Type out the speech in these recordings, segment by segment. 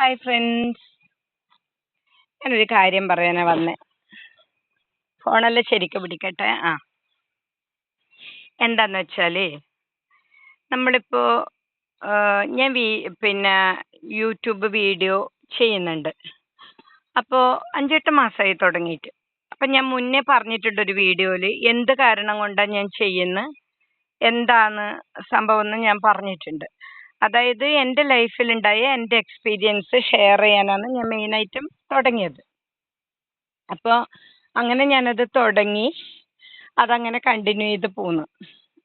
Hi friends ഞാനൊരു കാര്യം പറയാനാ വന്നേ. ഫോണെല്ലാം ശരിക്ക് പിടിക്കട്ടെ? ആ. എന്താന്ന് വെച്ചാൽ നമ്മളിപ്പോ ഞാൻ വീ പിന്നെ യൂട്യൂബ് വീഡിയോ ചെയ്യുന്നുണ്ട്. അപ്പോൾ അഞ്ചെട്ട് മാസമായി തുടങ്ങിയിട്ട്. അപ്പം ഞാൻ മുന്നേ പറഞ്ഞിട്ടുണ്ട് ഒരു വീഡിയോയിൽ എന്ത് കാരണം കൊണ്ടാണ് ഞാൻ ചെയ്യുന്നത് എന്താണ് സംഭവം എന്ന് ഞാൻ പറഞ്ഞിട്ടുണ്ട്. അതായത് എന്റെ ലൈഫിലുണ്ടായ എന്റെ എക്സ്പീരിയൻസ് ഷെയർ ചെയ്യാനാണ് ഞാൻ മെയിനായിട്ടും തുടങ്ങിയത്. അപ്പോൾ അങ്ങനെ ഞാനത് തുടങ്ങി. അതങ്ങനെ കണ്ടിന്യൂ ചെയ്ത് പോന്നു.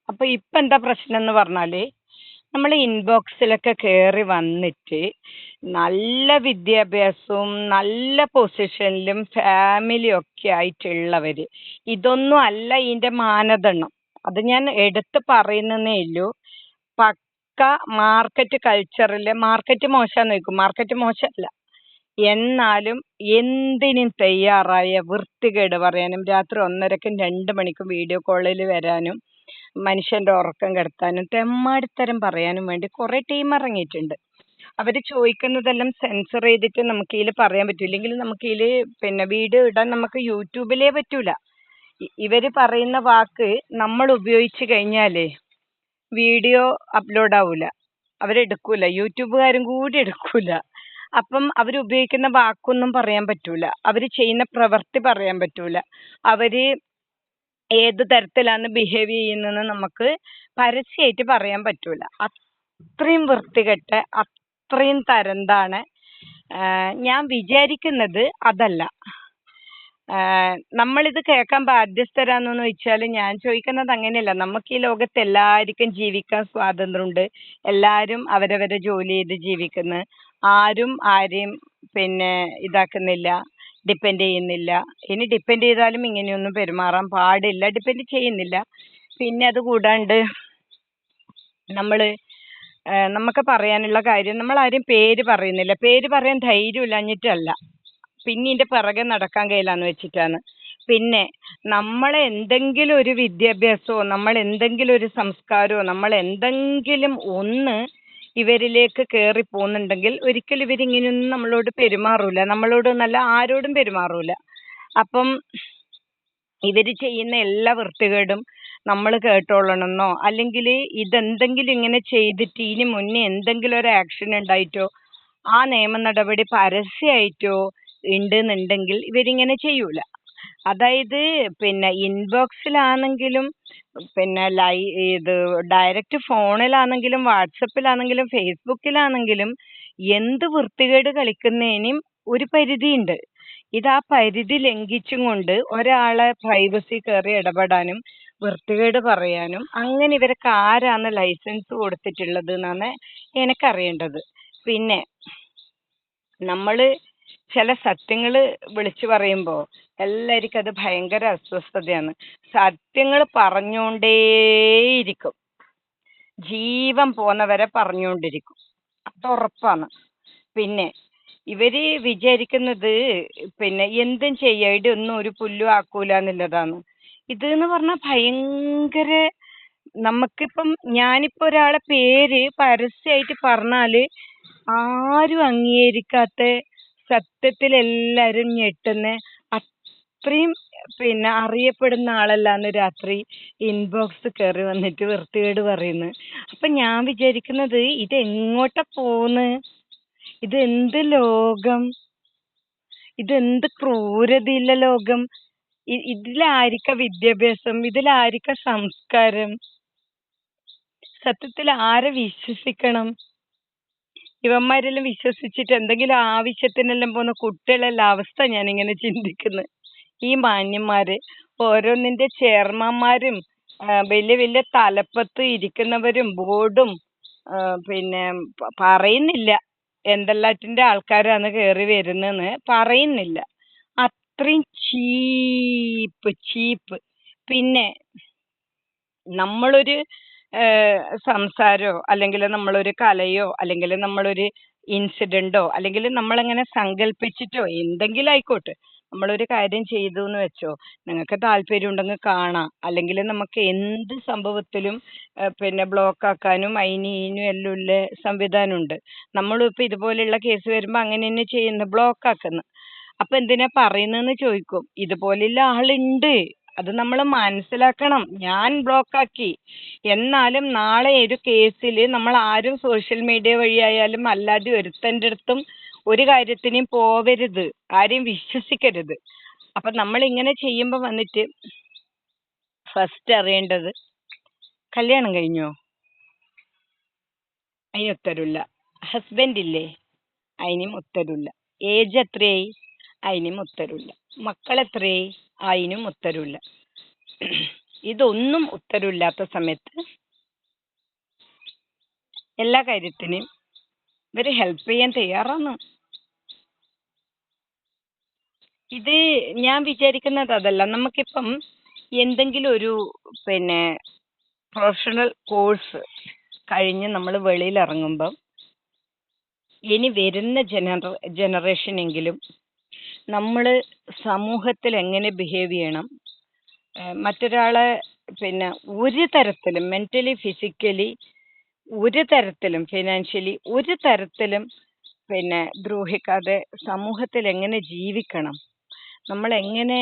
അപ്പോൾ ഇപ്പം എന്താ പ്രശ്നം എന്ന് പറഞ്ഞാൽ നമ്മൾ ഇൻബോക്സിലൊക്കെ കയറി വന്നിട്ട് നല്ല വിദ്യാഭ്യാസവും നല്ല പൊസിഷനിലും ഫാമിലിയും ഒക്കെ ആയിട്ടുള്ളവർ ഇതൊന്നും അല്ല ഇതിന്റെ മാനദണ്ഡം. അത് ഞാൻ എടുത്ത് പറയുന്നേ ഉള്ളൂ. പക്ക മാർക്കറ്റ് കൾച്ചറിൽ മാർക്കറ്റ് മോശമാന്ന് വെക്കും മാർക്കറ്റ് മോശമല്ല എന്നാലും എന്തിനും തയ്യാറായ വൃത്തികേട് പറയാനും രാത്രി ഒന്നരക്കും രണ്ട് മണിക്കും വീഡിയോ കോളിൽ വരാനും മനുഷ്യന്റെ ഉറക്കം കെടുത്താനും തെമ്മാടിത്തരം പറയാനും വേണ്ടി കുറെ ടീം ഇറങ്ങിയിട്ടുണ്ട്. അവർ ചോദിക്കുന്നതെല്ലാം സെൻസർ ചെയ്തിട്ട് നമുക്ക് ഇതിൽ പറയാൻ പറ്റൂ. ഇല്ലെങ്കിൽ നമുക്ക് ഇതിൽ പിന്നെ വീഡിയോ ഇടാൻ നമുക്ക് യൂട്യൂബിലേ പറ്റൂല. ഇവർ പറയുന്ന വാക്ക് നമ്മൾ ഉപയോഗിച്ച് കഴിഞ്ഞാലേ വീഡിയോ അപ്ലോഡ് ആവൂല. അവരെടുക്കൂല യൂട്യൂബുകാരും കൂടി എടുക്കൂല. അപ്പം അവർ ഉപയോഗിക്കുന്ന വാക്കൊന്നും പറയാൻ പറ്റൂല. അവർ ചെയ്യുന്ന പ്രവൃത്തി പറയാൻ പറ്റൂല. അവർ ഏത് തരത്തിലാണ് ബിഹേവ് ചെയ്യുന്നതെന്ന് നമുക്ക് പരസ്യമായിട്ട് പറയാൻ പറ്റൂല. അത്രയും വൃത്തികെട്ട അത്രയും തരംതാണ് ഞാൻ വിചാരിക്കുന്നത് അതല്ല. നമ്മളിത് കേൾക്കാൻ ബാധ്യസ്ഥരാണെന്ന് വെച്ചാൽ ഞാൻ ചോദിക്കുന്നത് അങ്ങനെയല്ല. നമുക്ക് ഈ ലോകത്ത് എല്ലാവർക്കും ജീവിക്കാൻ സ്വാതന്ത്ര്യമുണ്ട്. എല്ലാവരും അവരവരെ ജോലി ചെയ്ത് ജീവിക്കുന്നു. ആരും ആരെയും പിന്നെ ഇതാക്കുന്നില്ല ഡിപ്പെൻഡ് ചെയ്യുന്നില്ല. ഇനി ഡിപ്പെൻഡ് ചെയ്താലും ഇങ്ങനെയൊന്നും പെരുമാറാൻ പാടില്ല ഡിപ്പെൻഡ് ചെയ്യുന്നില്ല. പിന്നെ അത് കൂടാണ്ട് നമ്മൾ നമുക്ക് പറയാനുള്ള കാര്യം നമ്മൾ ആരും പേര് പറയുന്നില്ല. പേര് പറയാൻ ധൈര്യമില്ലാഞ്ഞിട്ടല്ല. പിന്നെ ഇതിന്റെ പിറകെ നടക്കാൻ കഴിയില്ലാന്ന് വെച്ചിട്ടാണ്. പിന്നെ നമ്മളെ എന്തെങ്കിലും ഒരു വിദ്യാഭ്യാസമോ നമ്മൾ എന്തെങ്കിലും ഒരു സംസ്കാരമോ നമ്മൾ എന്തെങ്കിലും ഒന്ന് ഇവരിലേക്ക് കയറി പോകുന്നുണ്ടെങ്കിൽ ഒരിക്കലും ഇവരിങ്ങനെയൊന്നും നമ്മളോട് പെരുമാറൂല. നമ്മളോട് നല്ല ആരോടും പെരുമാറൂല. അപ്പം ഇവർ ചെയ്യുന്ന എല്ലാ വൃത്തികേടും നമ്മൾ കേട്ടോളണമെന്നോ അല്ലെങ്കിൽ ഇതെന്തെങ്കിലും ഇങ്ങനെ ചെയ്തിട്ട് ഇനി മുന്നേ എന്തെങ്കിലും ഒരു ആക്ഷൻ ഉണ്ടായിട്ടോ? ആ നിയമ നടപടി പരസ്യമായിട്ടോ? ഉണ്ടെന്നുണ്ടെങ്കിൽ ഇവരിങ്ങനെ ചെയ്യൂല. അതായത് പിന്നെ ഇൻബോക്സിലാണെങ്കിലും പിന്നെ ലൈ ഇത് ഡയറക്റ്റ് ഫോണിലാണെങ്കിലും വാട്സപ്പിലാണെങ്കിലും ഫേസ്ബുക്കിലാണെങ്കിലും എന്ത് വൃത്തികേട് കളിക്കുന്നതിനും ഒരു പരിധിയുണ്ട്. ഇത് ആ പരിധി ലംഘിച്ചും കൊണ്ട് ഒരാളെ പ്രൈവസി കയറി ഇടപെടാനും വൃത്തികേട് പറയാനും അങ്ങനെ ഇവരൊക്കെ ആരാണ് ലൈസൻസ് കൊടുത്തിട്ടുള്ളത് എന്നാണ് എനിക്കറിയേണ്ടത്. പിന്നെ നമ്മൾ ചില സത്യങ്ങൾ വിളിച്ചു പറയുമ്പോൾ എല്ലാവർക്കും അത് ഭയങ്കര അസ്വസ്ഥതയാണ്. സത്യങ്ങൾ പറഞ്ഞുകൊണ്ടേയിരിക്കും ജീവൻ പോന്നവരെ പറഞ്ഞുകൊണ്ടിരിക്കും അത് ഉറപ്പാണ്. പിന്നെ ഇവർ വിചാരിക്കുന്നത് പിന്നെ എന്തും ചെയ്യാ. ഒന്നും ഒരു പുല്ലും ആക്കൂല എന്നുള്ളതാണ്. ഇത് എന്ന് പറഞ്ഞാൽ ഭയങ്കര നമുക്കിപ്പം ഞാനിപ്പോ ഒരാളെ പേര് പരസ്യമായിട്ട് പറഞ്ഞാൽ ആരും അംഗീകരിക്കാത്ത സത്യത്തിൽ എല്ലാരും ഞെട്ടുന്ന അത്രയും പിന്നെ അറിയപ്പെടുന്ന ആളല്ലാന്ന് രാത്രി ഇൻബോക്സ് കയറി വന്നിട്ട് വൃത്തികേട് പറയുന്നു. അപ്പൊ ഞാൻ വിചാരിക്കുന്നത് ഇത് എങ്ങോട്ടാ പോന്ന്? ഇത് എന്ത് ലോകം? ഇത് എന്ത് ക്രൂരതയുള്ള ലോകം ഇതിലായിരിക്ക വിദ്യാഭ്യാസം ഇതിലായിരിക്ക സംസ്കാരം? സത്യത്തിൽ ആരെ വിശ്വസിക്കണം? ഇവന്മാരെല്ലാം വിശ്വസിച്ചിട്ട് എന്തെങ്കിലും ആവശ്യത്തിനെല്ലാം പോകുന്ന കുട്ടികളെല്ലാം അവസ്ഥ ഞാനിങ്ങനെ ചിന്തിക്കുന്നത് ഈ മാന്യന്മാര് ഓരോന്നിന്റെ ചെയർമാന്മാരും വലിയ വലിയ തലപ്പത്ത് ഇരിക്കുന്നവരും ബോർഡും പിന്നെ പറയുന്നില്ല. എന്തെല്ലാറ്റിന്റെ ആൾക്കാരാണ് കയറി വരുന്നതെന്ന് പറയുന്നില്ല. അത്രയും ചീപ്പ് ചീപ്പ്. പിന്നെ നമ്മളൊരു ഏഹ് സംസാരോ അല്ലെങ്കിൽ നമ്മളൊരു കലയോ അല്ലെങ്കിൽ നമ്മളൊരു ഇൻസിഡന്റോ അല്ലെങ്കിൽ നമ്മളങ്ങനെ സങ്കല്പിച്ചിട്ടോ എന്തെങ്കിലും ആയിക്കോട്ടെ. നമ്മളൊരു കാര്യം ചെയ്തു എന്ന് വെച്ചോ നിങ്ങൾക്ക് താല്പര്യം ഉണ്ടെങ്കിൽ കാണാം. അല്ലെങ്കിൽ നമുക്ക് എന്ത് സംഭവത്തിലും പിന്നെ ബ്ലോക്ക് ആക്കാനും അതിനും എല്ലാം ഉള്ള സംവിധാനമുണ്ട്. നമ്മളിപ്പോൾ ഇതുപോലെയുള്ള കേസ് വരുമ്പോൾ അങ്ങനെ തന്നെ ചെയ്യുന്നു ബ്ലോക്ക് ആക്കുന്നു അപ്പൊ എന്തിനാ പറയുന്നതെന്ന് ചോദിക്കും. ഇതുപോലെയുള്ള ആളുണ്ട്. അത് നമ്മൾ മനസ്സിലാക്കണം. ഞാൻ ബ്ലോക്ക് ആക്കി. എന്നാലും നാളെ ഒരു കേസിൽ നമ്മൾ ആരും സോഷ്യൽ മീഡിയ വഴിയായാലും അല്ലാതെ ഒരുത്തന്റെ അടുത്തും ഒരു കാര്യത്തിനും പോവരുത്. ആരെയും വിശ്വസിക്കരുത്. അപ്പൊ നമ്മൾ ഇങ്ങനെ ചെയ്യുമ്പോൾ വന്നിട്ട് ഫസ്റ്റ് അറിയേണ്ടത് കല്യാണം കഴിഞ്ഞോ? അതിന് ഉത്തരവില്ല. ഹസ്ബൻഡ് ഇല്ലേ? അതിനും ഉത്തരവില്ല. ഏജ് എത്രയായി? അതിനും ഉത്തരവില്ല. മക്കൾ എത്രയായി അതിനും ഉത്തരവില്ല. ഇതൊന്നും ഉത്തരവില്ലാത്ത സമയത്ത് എല്ലാ കാര്യത്തിനും ഇവർ ഹെൽപ്പ് ചെയ്യാൻ തയ്യാറാണ്. ഇത് ഞാൻ വിചാരിക്കുന്നത് അതല്ല. നമുക്കിപ്പം എന്തെങ്കിലും ഒരു പിന്നെ പ്രൊഫഷണൽ കോഴ്സ് കഴിഞ്ഞ് നമ്മൾ വെളിയിൽ ഇറങ്ങുമ്പം ഇനി വരുന്ന ജനറ ജനറേഷനെങ്കിലും നമ്മൾ സമൂഹത്തിൽ എങ്ങനെ ബിഹേവ് ചെയ്യണം? മറ്റൊരാളെ പിന്നെ ഒരു തരത്തിലും മെന്റലി ഫിസിക്കലി ഒരു തരത്തിലും ഫിനാൻഷ്യലി ഒരു തരത്തിലും പിന്നെ ദ്രോഹിക്കാതെ സമൂഹത്തിൽ എങ്ങനെ ജീവിക്കണം? നമ്മൾ എങ്ങനെ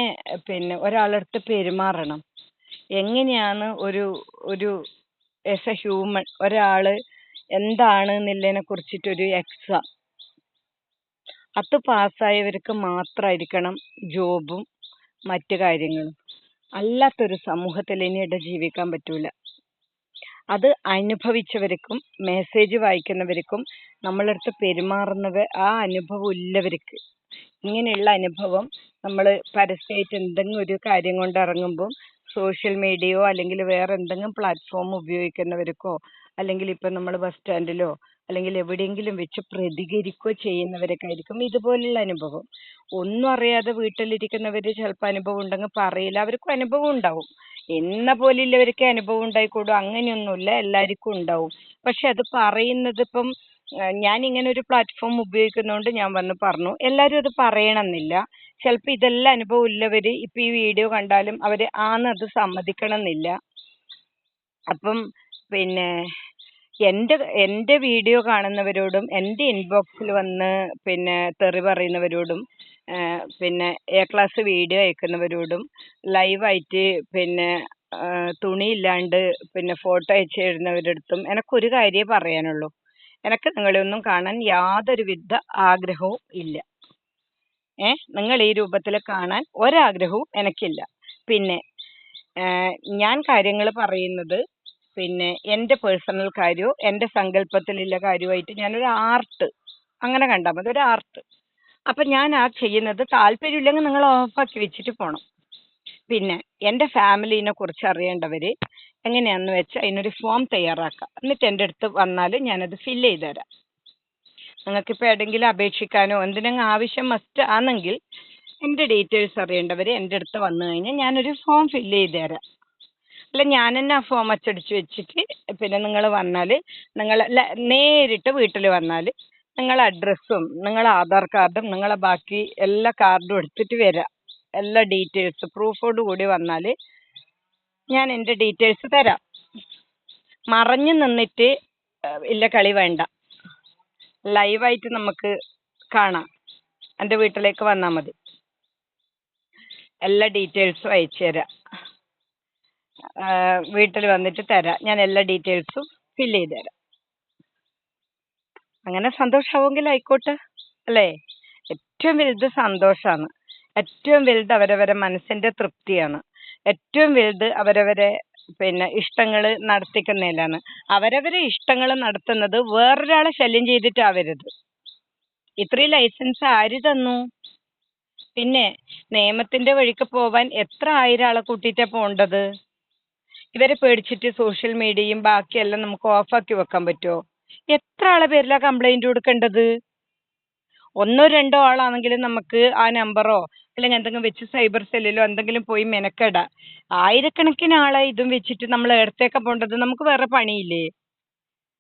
പിന്നെ ഒരാളടുത്ത് പെരുമാറണം? എങ്ങനെയാണ് ഒരു ഒരു എസ് എ ഹ്യൂമൻ ഒരാൾ എന്താണ് എന്നുള്ളതിനെ കുറിച്ചിട്ടൊരു എക്സാം അത് പാസ്സായവർക്ക് മാത്രമായിരിക്കണം ജോബും മറ്റു കാര്യങ്ങളും. അല്ലാത്തൊരു സമൂഹത്തിൽ ഇനി ജീവിക്കാൻ പറ്റൂല. അത് അനുഭവിച്ചവർക്കും മെസ്സേജ് വായിക്കുന്നവർക്കും നമ്മളടുത്ത് പെരുമാറുന്നത് ആ അനുഭവം ഉള്ളവർക്ക്. ഇങ്ങനെയുള്ള അനുഭവം നമ്മൾ പരസ്യമായിട്ട് എന്തെങ്കിലും ഒരു കാര്യം കൊണ്ട് ഇറങ്ങുമ്പോൾ സോഷ്യൽ മീഡിയയോ അല്ലെങ്കിൽ വേറെ എന്തെങ്കിലും പ്ലാറ്റ്ഫോം ഉപയോഗിക്കുന്നവർക്കോ അല്ലെങ്കിൽ ഇപ്പം നമ്മൾ ബസ് സ്റ്റാൻഡിലോ അല്ലെങ്കിൽ എവിടെയെങ്കിലും വെച്ച് പ്രതികരിക്കുകയോ ചെയ്യുന്നവരൊക്കെ ആയിരിക്കും ഇതുപോലുള്ള അനുഭവം. ഒന്നും അറിയാതെ വീട്ടിലിരിക്കുന്നവർ ചിലപ്പോൾ അനുഭവം ഉണ്ടെങ്കിൽ പറയില്ല. അവർക്കും അനുഭവം ഉണ്ടാവും. എന്ന പോലെയുള്ളവർക്ക് അനുഭവം ഉണ്ടായിക്കൂടും. അങ്ങനെയൊന്നുമില്ല. എല്ലാവർക്കും ഉണ്ടാവും. പക്ഷെ അത് പറയുന്നത് ഇപ്പം ഞാൻ ഇങ്ങനെ ഒരു പ്ലാറ്റ്ഫോം ഉപയോഗിക്കുന്നതുകൊണ്ട് ഞാൻ വന്ന് പറഞ്ഞു. എല്ലാവരും അത് പറയണമെന്നില്ല. ചിലപ്പോൾ ഇതെല്ലാം അനുഭവം ഉള്ളവർ ഇപ്പം ഈ വീഡിയോ കണ്ടാലും അവർ ആന്നത് അത് സമ്മതിക്കണം എന്നില്ല അപ്പം പിന്നെ എന്റെ എന്റെ വീഡിയോ കാണുന്നവരോടും എന്റെ ഇൻബോക്സിൽ വന്ന് പിന്നെ തെറി പറയുന്നവരോടും പിന്നെ എ ക്ലാസ് വീഡിയോ അയക്കുന്നവരോടും ലൈവായിട്ട് പിന്നെ തുണി തുണിയില്ലാണ്ട് പിന്നെ ഫോട്ടോ അയച്ചു തരുന്നവരടുത്തും എനക്കൊരു കാര്യമേ പറയാനുള്ളൂ. എനക്ക് നിങ്ങളെയൊന്നും കാണാൻ യാതൊരുവിധ ആഗ്രഹവും ഇല്ല. ഏ? നിങ്ങൾ ഈ രൂപത്തിൽ കാണാൻ ഒരാഗ്രഹവും എനിക്കില്ല. പിന്നെ ഞാൻ കാര്യങ്ങൾ പറയുന്നത് പിന്നെ എന്റെ പേഴ്സണൽ കാര്യമോ എന്റെ സങ്കല്പത്തിലുള്ള കാര്യമായിട്ട് ഞാനൊരു ആർട്ട് അങ്ങനെ കണ്ടാൽ മതി ഒരു ആർട്ട്. അപ്പം ഞാൻ ആ ചെയ്യുന്നത് താല്പര്യമില്ലെങ്കിൽ നിങ്ങൾ ഓഫാക്കി വെച്ചിട്ട് പോകണം പിന്നെ എന്റെ ഫാമിലിനെ കുറിച്ച് അറിയേണ്ടവർ എങ്ങനെയാണെന്ന് വെച്ചാൽ അതിനൊരു ഫോം തയ്യാറാക്കാം എന്നിട്ട് എന്റെ അടുത്ത് വന്നാൽ ഞാനത് ഫില്ല് ചെയ്ത് തരാം. നിങ്ങൾക്കിപ്പോൾ എവിടെയെങ്കിലും അപേക്ഷിക്കാനോ എന്തിനെങ്കിലും ആവശ്യം മസ്റ്റ് ആണെങ്കിൽ എന്റെ ഡീറ്റെയിൽസ് അറിയേണ്ടവർ എന്റെ അടുത്ത് വന്നു കഴിഞ്ഞാൽ ഞാനൊരു ഫോം ഫില്ല് ചെയ്ത് തരാം. അല്ല ഞാൻ തന്നെ ആ ഫോം അച്ചടിച്ച് വെച്ചിട്ട് പിന്നെ നിങ്ങൾ വന്നാൽ നിങ്ങൾ നേരിട്ട് വീട്ടിൽ വന്നാൽ നിങ്ങളെ അഡ്രസ്സും നിങ്ങളെ ആധാർ കാർഡും നിങ്ങളെ ബാക്കി എല്ലാ കാർഡും എടുത്തിട്ട് വരാം. എല്ലാ ഡീറ്റെയിൽസ് പ്രൂഫോട് കൂടി വന്നാൽ ഞാൻ എന്റെ ഡീറ്റെയിൽസ് തരാം. മറഞ്ഞു നിന്നിട്ട് ഇല്ല കളി വേണ്ട. ലൈവായിട്ട് നമുക്ക് കാണാം. എന്റെ വീട്ടിലേക്ക് വന്നാൽ മതി. എല്ലാ ഡീറ്റെയിൽസും അയച്ചു തരാം. വീട്ടിൽ വന്നിട്ട് തരാം. ഞാൻ എല്ലാ ഡീറ്റെയിൽസും ഫില്ല് ചെയ്ത് തരാം. അങ്ങനെ സന്തോഷമാവുമെങ്കിൽ ആയിക്കോട്ടെ അല്ലേ? ഏറ്റവും വലുത് സന്തോഷമാണ് ഏറ്റവും വലുത് അവരവരെ മനസ്സിന്റെ തൃപ്തിയാണ്. ഏറ്റവും വലുത് അവരവരെ പിന്നെ ഇഷ്ടങ്ങൾ നടത്തിക്കുന്നതിലാണ്. അവരവരെ ഇഷ്ടങ്ങൾ നടത്തുന്നത് വേറൊരാളെ ശല്യം ചെയ്തിട്ടാവരുത്. ഇത്രയും ലൈസൻസ് ആര് തന്നു? പിന്നെ നിയമത്തിന്റെ വഴിക്ക് പോവാൻ എത്ര ആയിരം ആളെ കൂട്ടിയിട്ടാ പോണ്ടത്? ഇവരെ പേടിച്ചിട്ട് സോഷ്യൽ മീഡിയയും ബാക്കിയെല്ലാം നമുക്ക് ഓഫാക്കി വെക്കാൻ പറ്റുമോ? എത്ര ആളെ പേരിലാ കംപ്ലൈന്റ് കൊടുക്കേണ്ടത്? ഒന്നോ രണ്ടോ ആളാണെങ്കിലും നമുക്ക് ആ നമ്പറോ അല്ലെങ്കിൽ എന്തെങ്കിലും വെച്ച് സൈബർ സെല്ലിലോ എന്തെങ്കിലും പോയി മെനക്കെടാം. ആയിരക്കണക്കിന് ആളെ ഇതും വെച്ചിട്ട് നമ്മൾ എടുത്തേക്ക് പോണ്ടത് നമുക്ക് വേറെ പണിയില്ലേ?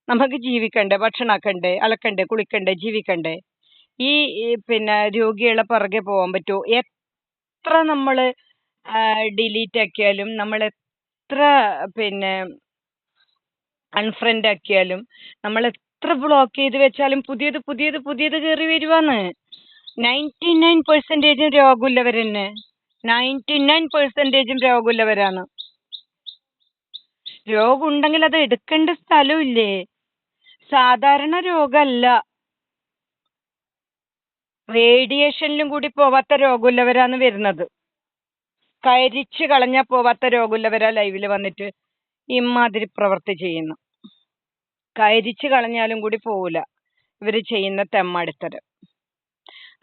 നമുക്ക് ജീവിക്കണ്ടേ? ഭക്ഷണമാക്കണ്ടേ അലക്കണ്ടേ? കുളിക്കണ്ടേ? ജീവിക്കണ്ടേ? ഈ പിന്നെ രോഗികളെ പുറകെ പോകാൻ പറ്റുമോ എത്ര നമ്മൾ ഡിലീറ്റ് ആക്കിയാലും നമ്മൾ എത്ര പിന്നെ അൺഫ്രണ്ട് ആക്കിയാലും നമ്മൾ എത്ര ബ്ലോക്ക് ചെയ്ത് വെച്ചാലും പുതിയത് പുതിയത് പുതിയത് കയറി വരുവാന്ന്. നയന്റി നയൻ പെർസെന്റേജും രോഗമുള്ളവർ തന്നെ നയന്റി നയൻ പെർസെന്റേജും രോഗമുള്ളവരാണ്. രോഗമുണ്ടെങ്കിൽ അത് എടുക്കേണ്ട സ്ഥലമില്ലേ സാധാരണ രോഗമല്ല. റേഡിയേഷനിലും കൂടി പോവാത്ത രോഗമുള്ളവരാണ് വരുന്നത്. കരിച്ച് കളഞ്ഞാൽ പോവാത്ത രോഗമുള്ളവരാ ലൈവിൽ വന്നിട്ട് ഇമാതിരി പ്രവൃത്തി ചെയ്യുന്നു കരിച്ച് കളഞ്ഞാലും കൂടി പോവില്ല ഇവർ ചെയ്യുന്ന തെമ്മാടിത്തരം.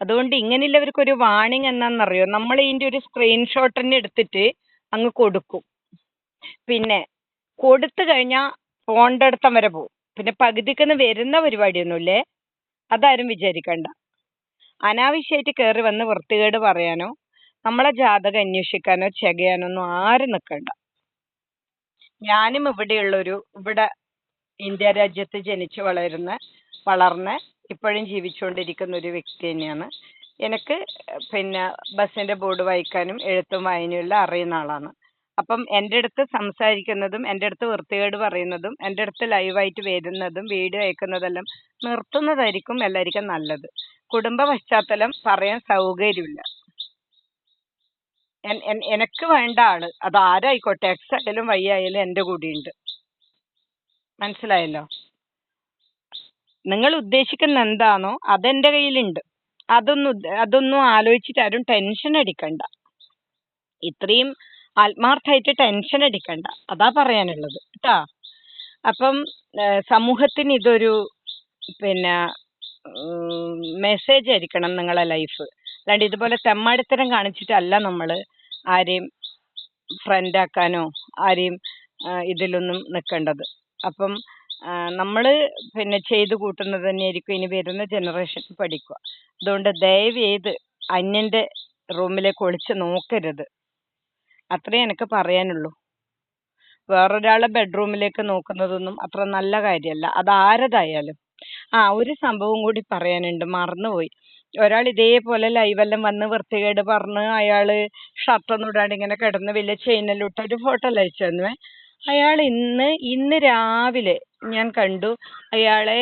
അതുകൊണ്ട് ഇങ്ങനെയുള്ളവർക്ക് ഒരു വാണിംഗ് എന്നാണെന്നറിയോ നമ്മൾ ഇതിന്റെ ഒരു സ്ക്രീൻഷോട്ട് തന്നെ എടുത്തിട്ട് അങ്ങ് കൊടുക്കും. പിന്നെ കൊടുത്തു കഴിഞ്ഞാൽ പോണ്ട അടുത്തം വരെ പോകും. പിന്നെ പകുതിക്കുന്ന് വരുന്ന പരിപാടിയൊന്നുമില്ലേ? അതാരും വിചാരിക്കണ്ട. അനാവശ്യമായിട്ട് കയറി വന്ന് വൃത്തികേട് പറയാനോ നമ്മളെ ജാതകം അന്വേഷിക്കാനോ ചെകയാനോ ഒന്നും ആരും നിൽക്കണ്ട ഞാനും ഇവിടെയുള്ളൊരു ഇവിടെ ഇന്ത്യ രാജ്യത്ത് ജനിച്ചു വളരുന്ന വളർന്ന് ഇപ്പോഴും ജീവിച്ചുകൊണ്ടിരിക്കുന്ന ഒരു വ്യക്തി തന്നെയാണ്. എനിക്ക് പിന്നെ ബസ്സിന്റെ ബോർഡ് വായിക്കാനും എഴുത്തും വായനയുള്ള അറിയുന്ന ആളാണ്. അപ്പം എന്റെ അടുത്ത് സംസാരിക്കുന്നതും എന്റെ അടുത്ത് വൃത്തികേട് പറയുന്നതും എന്റെ അടുത്ത് ലൈവായിട്ട് വരുന്നതും വീഡിയോ അയക്കുന്നതെല്ലാം നിർത്തുന്നതായിരിക്കും എല്ലാവർക്കും നല്ലത്. കുടുംബ പശ്ചാത്തലം പറയാൻ സൗകര്യമില്ല. എനക്ക് വേണ്ട ആൾ. അത് ആരായിക്കോട്ടെ എക്സ് ആയാലും വൈ ആയാലും എന്റെ കൂടെയുണ്ട്. മനസ്സിലായല്ലോ? നിങ്ങൾ ഉദ്ദേശിക്കുന്ന എന്താണോ അതെന്റെ കയ്യിലുണ്ട്. അതൊന്നും അതൊന്നും ആലോചിച്ചിട്ട് ആരും ടെൻഷൻ അടിക്കണ്ട. ഇത്രയും ആത്മാർത്ഥമായിട്ട് ടെൻഷൻ അടിക്കണ്ട. അതാ പറയാനുള്ളത്. കേട്ടാ അപ്പം സമൂഹത്തിന് ഇതൊരു പിന്നെ മെസ്സേജ് ആയിരിക്കണം നിങ്ങളെ ലൈഫ് അല്ലാണ്ട് ഇതുപോലെ തെമ്മാടിത്തരം കാണിച്ചിട്ടല്ല നമ്മൾ ആരെയും ഫ്രണ്ട് ആക്കാനോ ആരെയും ഇതിലൊന്നും നിൽക്കേണ്ടത് അപ്പം നമ്മൾ പിന്നെ ചെയ്തു കൂട്ടുന്നത് തന്നെയായിരിക്കും ഇനി വരുന്ന ജനറേഷൻ പഠിക്കുക. അതുകൊണ്ട് ദയവ് ചെയ്ത് അന്യന്റെ റൂമിലേക്ക് ഒളിച്ച് നോക്കരുത്. അത്രേ എനിക്ക് പറയാനുള്ളൂ. വേറൊരാളെ ബെഡ്റൂമിലേക്ക് നോക്കുന്നതൊന്നും അത്ര നല്ല കാര്യമല്ല. അത് ആരതായാലും. ആ ഒരു സംഭവം കൂടി പറയാനുണ്ട്. മറന്നുപോയി. ഒരാൾ ഇതേപോലെ ലൈവെല്ലാം വന്ന് വൃത്തികേട് പറഞ്ഞ് അയാൾ ഷർട്ടൊന്നും ഇടാണ്ട് ഇങ്ങനെ കിടന്ന് വലിയ ചെയിനെല്ലാം ഒരു ഫോട്ടോ അയച്ചു തന്നുവേ അയാൾ ഇന്ന് ഇന്ന് രാവിലെ ഞാൻ കണ്ടു. അയാളെ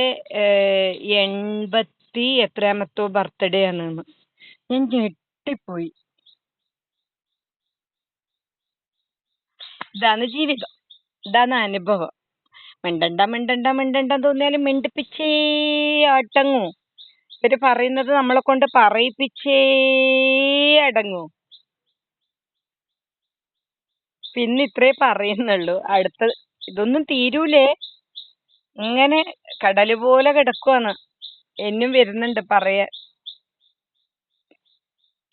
എൺപത്തി എത്രാമത്തോ ബർത്ത്ഡേ ആണെന്ന്. ഞാൻ ഞെട്ടിപ്പോയി. ഇതാണ് ജീവിതം. ഇതാണ് അനുഭവം. മിണ്ടണ്ട മിണ്ടണ്ട മിണ്ടണ്ട തോന്നിയാലും മിണ്ടിപ്പിച്ചേ അടങ്ങൂ. ഇവർ പറയുന്നത് നമ്മളെ കൊണ്ട് പറയിപ്പിച്ചേ അടങ്ങൂ. പിന്നെ ഇത്രേ പറയുന്നുള്ളൂ. അടുത്ത ഇതൊന്നും തീരൂലേ. ഇങ്ങനെ കടൽ പോലെ കിടക്കുവാണ്. എന്നും വരുന്നുണ്ട് പറയാൻ